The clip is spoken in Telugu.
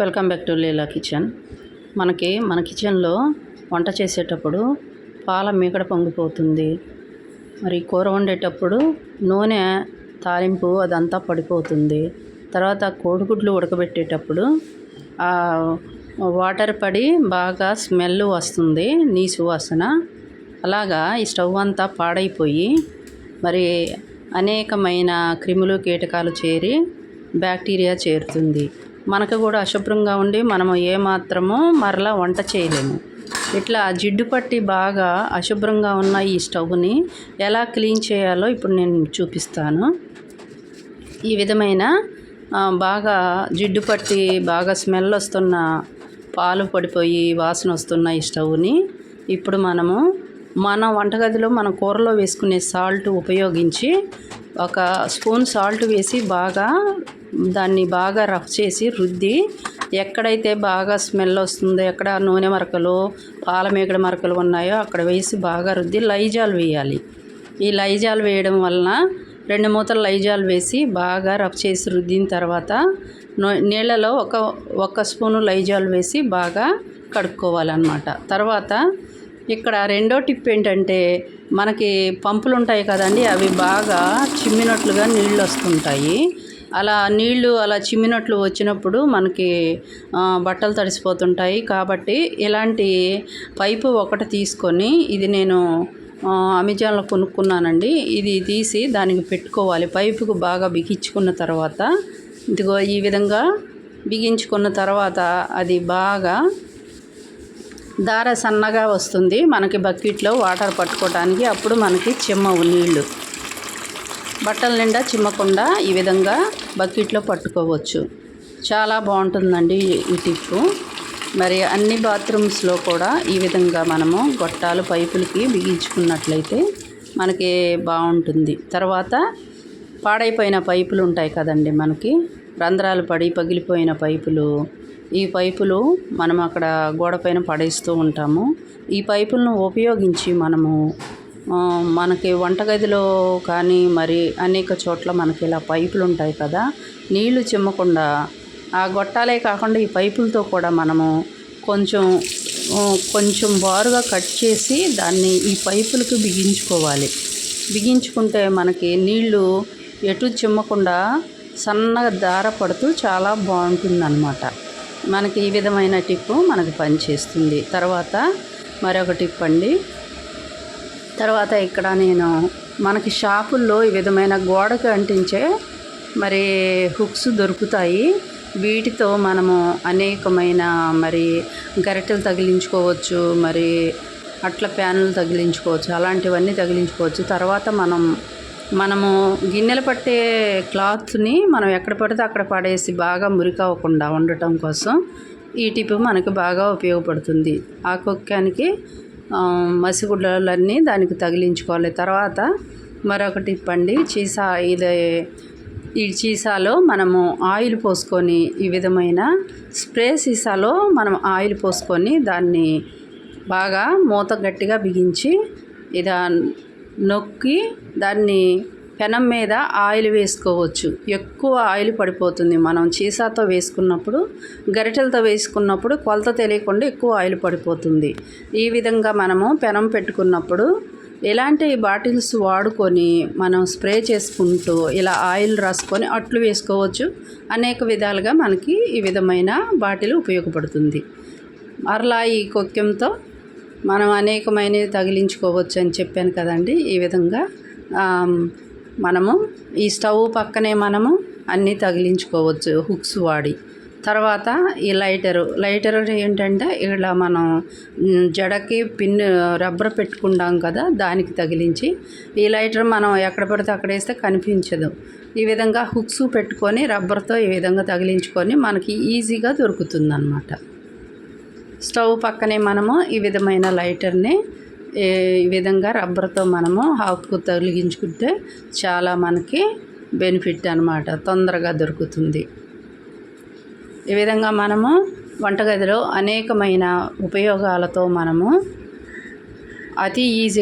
Welcome back to Leela kitchen. మనకి మన కిచెన్లో వంట చేసేటప్పుడు పాల మీకడ పొంగిపోతుంది. మరి కూర వండేటప్పుడు నూనె తాలింపు అదంతా పడిపోతుంది. తర్వాత కోడిగుడ్లు ఉడకబెట్టేటప్పుడు వాటర్ పడి బాగా స్మెల్ వస్తుంది నీసు వాసన. అలాగా ఈ స్టవ్ అంతా పాడైపోయి మరి అనేకమైన క్రిములు కీటకాలు చేరి బ్యాక్టీరియా చేరుతుంది. మనకు కూడా అశుభ్రంగా ఉండి మనము ఏమాత్రము మరలా వంట చేయలేము. ఇట్లా జిడ్డు పట్టి బాగా అశుభ్రంగా ఉన్న ఈ స్టవ్ని ఎలా క్లీన్ చేయాలో ఇప్పుడు నేను చూపిస్తాను. ఈ విధమైన బాగా జిడ్డు పట్టి బాగా స్మెల్ వస్తున్న పాలు పడిపోయి వాసన వస్తున్న ఈ స్టవ్ని ఇప్పుడు మనము మన వంటగదిలో మన కూరలో వేసుకునే సాల్ట్ ఉపయోగించి ఒక స్పూన్ సాల్ట్ వేసి బాగా దాన్ని బాగా రఫ్ చేసి రుద్ది ఎక్కడైతే బాగా స్మెల్ వస్తుందో ఎక్కడ నూనె మరకలు పాలమేకడ మరకలు ఉన్నాయో అక్కడ వేసి బాగా రుద్ది లైజాల్ వేయాలి. ఈ లైజాల్ వేయడం వలన రెండు మూతలు లైజాల్ వేసి బాగా రఫ్ చేసి రుద్దిన తర్వాత నీళ్ళలో ఒక ఒక స్పూను లైజాల్ వేసి బాగా కడుక్కోవాలన్నమాట. తర్వాత ఇక్కడ రెండో టిప్ ఏంటంటే మనకి పంపులు ఉంటాయి కదండి అవి బాగా చిమ్మినట్లుగా నీళ్ళు వస్తుంటాయి అలా నీళ్ళు అలా చిమ్మినట్లు వచ్చినప్పుడు మనకి బట్టలు తడిసిపోతుంటాయి. కాబట్టి ఇలాంటి పైపు ఒకటి తీసుకొని ఇది నేను అమెజాన్లో కొనుక్కున్నానండి. ఇది తీసి దానికి పెట్టుకోవాలి. పైపుకు బాగా బిగించుకున్న తర్వాత ఇదిగో ఈ విధంగా బిగించుకున్న తర్వాత అది బాగా దార సన్నగా వస్తుంది. మనకి బకెట్లో వాటర్ పట్టుకోవడానికి అప్పుడు మనకి చిమ్మవు నీళ్ళు బట్టల నిండా చిమ్మకుండా ఈ విధంగా బకెట్లో పట్టుకోవచ్చు. చాలా బాగుంటుందండి ఈ- ఈ టిప్పు. మరి అన్ని బాత్రూమ్స్లో కూడా ఈ విధంగా మనము గొట్టాలు పైపులకి బిగించుకున్నట్లయితే మనకి బాగుంటుంది. తర్వాత పాడైపోయిన పైపులు ఉంటాయి కదండి మనకి. రంధ్రాలు పడి పగిలిపోయిన పైపులు ఈ పైపులు మనం అక్కడ గోడ పైన పడేస్తూ ఉంటాము. ఈ పైపులను ఉపయోగించి మనము మనకి వంటగదిలో కానీ మరి అనేక చోట్ల మనకి ఇలా పైపులు ఉంటాయి కదా నీళ్ళు చిమ్మకుండా ఆ గొట్టాలే కాకుండా ఈ పైపులతో కూడా మనము కొంచెం కొంచెం బారుగా కట్ చేసి దాన్ని ఈ పైపులకు బిగించుకోవాలి. బిగించుకుంటే మనకి నీళ్ళు ఎటు చిమ్మకుండా సన్నగా దార పడుతూ చాలా బాగుంటుందన్నమాట. మనకి ఈ విధమైన టిప్పు మనకు పనిచేస్తుంది. తర్వాత మరొక టిప్ అండి. తర్వాత ఇక్కడ నేను మనకి షాపుల్లో ఈ విధమైన గోడకు అంటించే మరి హుక్స్ దొరుకుతాయి. వీటితో మనము అనేకమైన మరి గరిటెలు తగిలించుకోవచ్చు మరి అట్ల ప్యానులు తగిలించుకోవచ్చు అలాంటివన్నీ తగిలించుకోవచ్చు. తర్వాత మనం మనము గిన్నెలు పట్టే క్లాత్ని మనం ఎక్కడ పడితే అక్కడ పడేసి బాగా మురికవ్వకుండా ఉండటం కోసం ఈ టిప్ మనకు బాగా ఉపయోగపడుతుంది. ఆ కుక్కానికి ఆ, మసిగుడ్డలన్నీ దానికి తగిలించుకోవాలి. తర్వాత మరొక టిప్ అండి చీసా ఇది ఈ చీసాలో మనము ఆయిల్ పోసుకొని ఈ విధమైన స్ప్రే సీసాలో మనం ఆయిల్ పోసుకొని దాన్ని బాగా మూత గట్టిగా బిగించి ఇదా నొక్కి దాన్ని పెనం మీద ఆయిల్ వేసుకోవచ్చు. ఎక్కువ ఆయిల్ పడిపోతుంది. మనం చీసాతో వేసుకున్నప్పుడు గరిటెలతో వేసుకున్నప్పుడు కొలత తెలియకుండా ఎక్కువ ఆయిల్ పడిపోతుంది. ఈ విధంగా మనము పెనం పెట్టుకున్నప్పుడు ఇలాంటి బాటిల్స్ వాడుకొని మనం స్ప్రే చేసుకుంటూ ఇలా ఆయిల్ రాసుకొని అట్లు వేసుకోవచ్చు. అనేక విధాలుగా మనకి ఈ విధమైన బాటిల్ ఉపయోగపడుతుంది. మరలా ఈ కొక్కెంతో మనం అనేకమైనవి తగిలించుకోవచ్చు అని చెప్పాను కదండి. ఈ విధంగా మనము ఈ స్టవ్ పక్కనే మనము అన్నీ తగిలించుకోవచ్చు హుక్స్ వాడి. తర్వాత ఈ లైటరు లైటర్ ఏంటంటే ఇలా మనం జడకి పిన్ రబ్బర్ పెట్టుకుంటాం కదా దానికి తగిలించి. ఈ లైటర్ మనం ఎక్కడ పడితే అక్కడ వేస్తే కనిపించదు. ఈ విధంగా హుక్స్ పెట్టుకొని రబ్బర్తో ఈ విధంగా తగిలించుకొని మనకి ఈజీగా దొరుకుతుంది స్టవ్ పక్కనే మనము ఈ విధమైన లైటర్ని ఈ విధంగా రబ్బర్తో మనము హాఫ్కు తొలగించుకుంటే చాలా మనకి బెనిఫిట్ అనమాట తొందరగా దొరుకుతుంది. ఈ విధంగా మనము వంటగదిలో అనేకమైన ఉపయోగాలతో మనము అతి ఈజీ